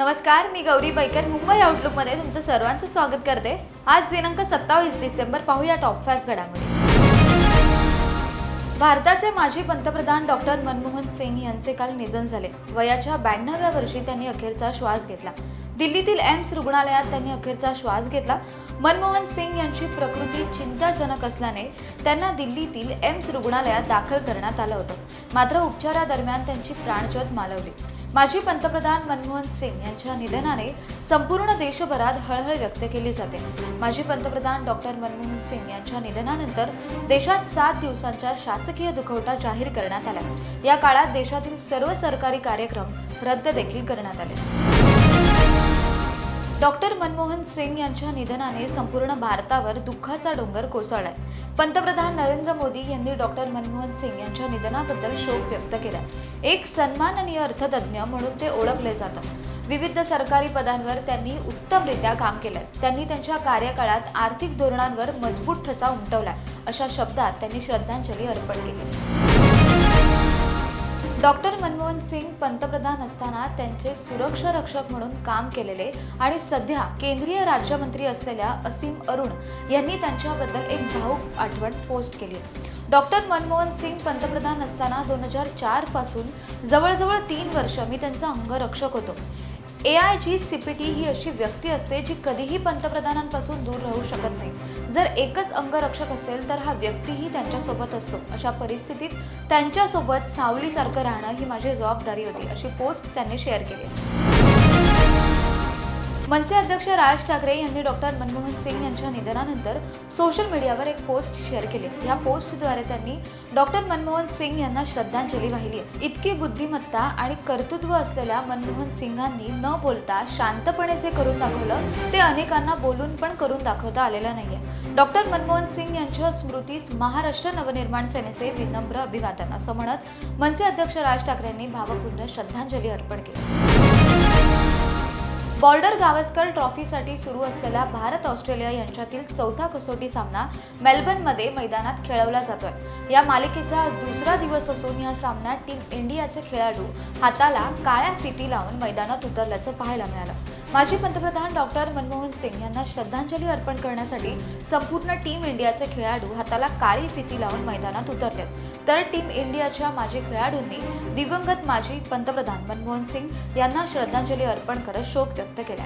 नमस्कार मी गौरी बैकर मुंबई आउटलुकमध्ये तुमचं सर्वांचं स्वागत करते. आज दिनांक सत्तावीस डिसेंबर पाहूया टॉप फाईव्ह घडामोडी. भारताचे माजी पंतप्रधान डॉक्टर मनमोहन सिंग यांचे काल निधन झाले. वयाच्या ब्याण्णव्या वर्षी त्यांनी अखेरचा श्वास घेतला. दिल्लीतील एम्स रुग्णालयात त्यांनी अखेरचा श्वास घेतला. मनमोहन सिंग यांची प्रकृती चिंताजनक असल्याने त्यांना दिल्लीतील एम्स रुग्णालयात दाखल करण्यात आलं होतं. मात्र उपचारादरम्यान त्यांची प्राणज्योत मालवली. माजी पंतप्रधान मनमोहन सिंग यांच्या निधनाने संपूर्ण देशभरात हळहळ व्यक्त केली जाते. माजी पंतप्रधान डॉक्टर मनमोहन सिंग यांच्या निधनानंतर देशात सात दिवसांच्या शासकीय दुखवटा जाहीर करण्यात आला या काळात देशातील सर्व सरकारी कार्यक्रम रद्द देखील करण्यात आले. डॉक्टर मनमोहन सिंग यांच्या निधनाने संपूर्ण भारतावर दुःखाचा डोंगर कोसळलाय. पंतप्रधान नरेंद्र मोदी यांनी डॉक्टर मनमोहन सिंग यांच्या निधनाबद्दल शोक व्यक्त केला एक सन्माननीय अर्थतज्ञ म्हणून ते ओळखले जातात. विविध सरकारी पदांवर त्यांनी उत्तमरित्या काम केलं त्यांनी त्यांच्या कार्यकाळात आर्थिक धोरणांवर मजबूत ठसा उमटवला अशा शब्दात त्यांनी श्रद्धांजली अर्पण केली. डॉक्टर मनमोहन सिंग पंतप्रधान असताना त्यांचे सुरक्षा रक्षक म्हणून काम केलेले आणि सध्या केंद्रीय राज्यमंत्री असलेल्या असीम अरुण यांनी त्यांच्याबद्दल एक भाऊक आठवण पोस्ट केली. डॉक्टर मनमोहन सिंग पंतप्रधान असताना दोन हजार चारपासून जवळजवळ तीन वर्ष मी त्यांचा अंगरक्षक होतो. A I G C P T ही अशी व्यक्ती असते जी कधीही पंतप्रधानांपासून दूर राहू शकत नाही. जर एकच अंगरक्षक असेल तर हा व्यक्तीही त्यांच्यासोबत असतो. अशा परिस्थितीत त्यांच्यासोबत सावलीसारखं राहणं ही माझी जबाबदारी होती अशी पोस्ट त्यांनी शेअर केली. मनसे अध्यक्ष राज ठाकरे यांनी डॉक्टर मनमोहन सिंग यांच्या निधनानंतर सोशल मीडियावर एक पोस्ट शेअर केली. या पोस्टद्वारे त्यांनी डॉक्टर मनमोहन सिंग यांना श्रद्धांजली वाहिली. इतकी बुद्धिमत्ता आणि कर्तृत्व असलेल्या मनमोहन सिंगांनी न बोलता शांतपणे जे करून दाखवलं ते अनेकांना बोलून पण करून दाखवता आलेलं नाहीये. डॉक्टर मनमोहन सिंग यांच्या स्मृतीस महाराष्ट्र नवनिर्माण सेनेचे विनम्र अभिवादन. असं म्हणत मनसे अध्यक्ष राज ठाकरेंनी भावपूर्ण श्रद्धांजली अर्पण केली. बॉर्डर गावस्कर ट्रॉफीसाठी सुरू असलेला भारत ऑस्ट्रेलिया यांच्यातील चौथा कसोटी सामना मेलबर्नमध्ये मैदानात खेळवला जातोय. या मालिकेचा दुसरा दिवस असून या सामन्यात टीम इंडियाचे खेळाडू हाताला काळ्या फिती लावून मैदानात उतरल्याचं पाहायला मिळालं. माजी पंतप्रधान डॉक्टर मनमोहन सिंग यांना श्रद्धांजली अर्पण करण्यासाठी संपूर्ण टीम इंडियाचे खेळाडू हाताला काळी फिती लावून मैदानात उतरलेत. तर टीम इंडियाच्या माजी खेळाडूंनी दिवंगत माजी पंतप्रधान मनमोहन सिंग यांना श्रद्धांजली अर्पण करत शोक व्यक्त केला